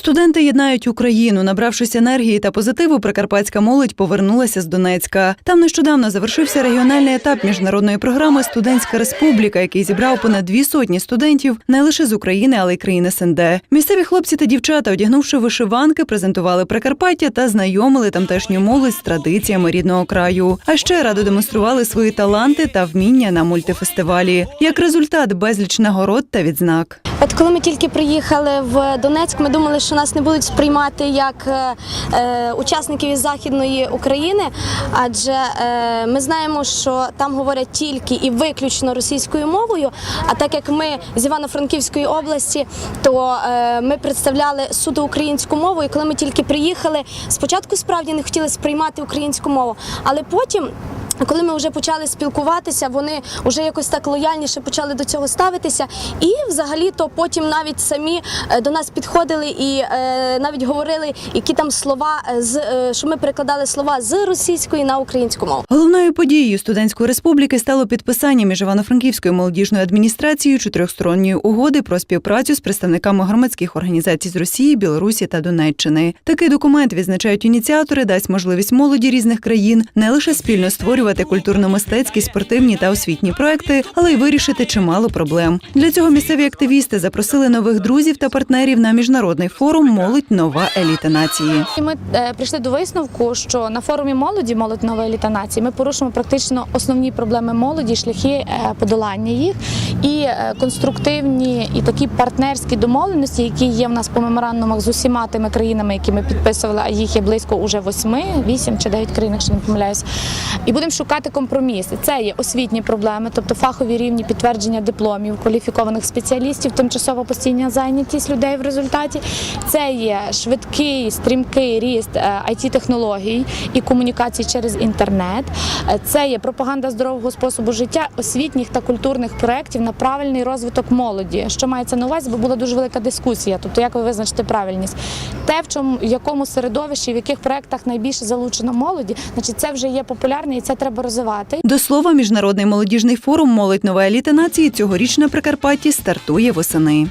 Студенти єднають Україну. Набравшись енергії та позитиву, прикарпатська молодь повернулася з Донецька. Там нещодавно завершився регіональний етап міжнародної програми Студентська республіка, який зібрав понад дві сотні студентів не лише з України, але й країн СНД. Місцеві хлопці та дівчата, одягнувши вишиванки, презентували Прикарпаття та знайомили тамтешню молодь з традиціями рідного краю. А ще радо демонстрували свої таланти та вміння на мультифестивалі. Як результат, безліч нагород та відзнак. От коли ми тільки приїхали в Донецьк, ми думали, що нас не будуть сприймати як е, е, учасників із Західної України, адже е, ми знаємо, що там говорять тільки і виключно російською мовою. А так як ми з Івано-Франківської області, то е, ми представляли суто українську мову. І коли ми тільки приїхали, спочатку справді не хотіли сприймати українську мову, але потім. Коли ми вже почали спілкуватися, вони вже якось так лояльніше почали до цього ставитися. І взагалі то потім навіть самі е, до нас підходили і е, навіть говорили, які там слова е, з що ми перекладали слова з російської на українську мову. Головною подією студентської республіки стало підписання між Івано-Франківською молодіжною адміністрацією чотирьохсторонньої угоди про співпрацю з представниками громадських організацій з Росії, Білорусі та Донеччини. Такий документ відзначають ініціатори, дасть можливість молоді різних країн не лише спільно створювати культурно-мистецькі, спортивні та освітні проекти, але й вирішити чимало проблем. Для цього місцеві активісти запросили нових друзів та партнерів на міжнародний форум Молодь нова еліта нації. Ми е, прийшли до висновку, що на форумі молоді молодь нова еліта нації ми порушимо практично основні проблеми молоді, шляхи е, подолання їх і е, конструктивні і такі партнерські домовленості, які є в нас по меморандумах з усіма тими країнами, які ми підписували, а їх є близько уже восьми, вісім чи дев'ять країн, якщо не помиляюсь. І будемо шукати компроміси. Це є освітні проблеми, тобто фахові рівні підтвердження дипломів, кваліфікованих спеціалістів, тимчасова постійна зайнятість людей в результаті. Це є швидкий, стрімкий ріст it технологій і комунікацій через інтернет. Е, Це є пропаганда здорового способу життя, освітніх та культурних проєктів на правильний розвиток молоді. Що мається на увазі, бо була дуже велика дискусія. Тобто, як ви визначите правильність? Те, в чому в якому середовищі, в яких проєктах найбільше залучено молоді, значить це вже є популярне і це треба розвивати. До слова, міжнародний молодіжний форум Молодь нова еліта нації цьогоріч на Прикарпатті стартує восени.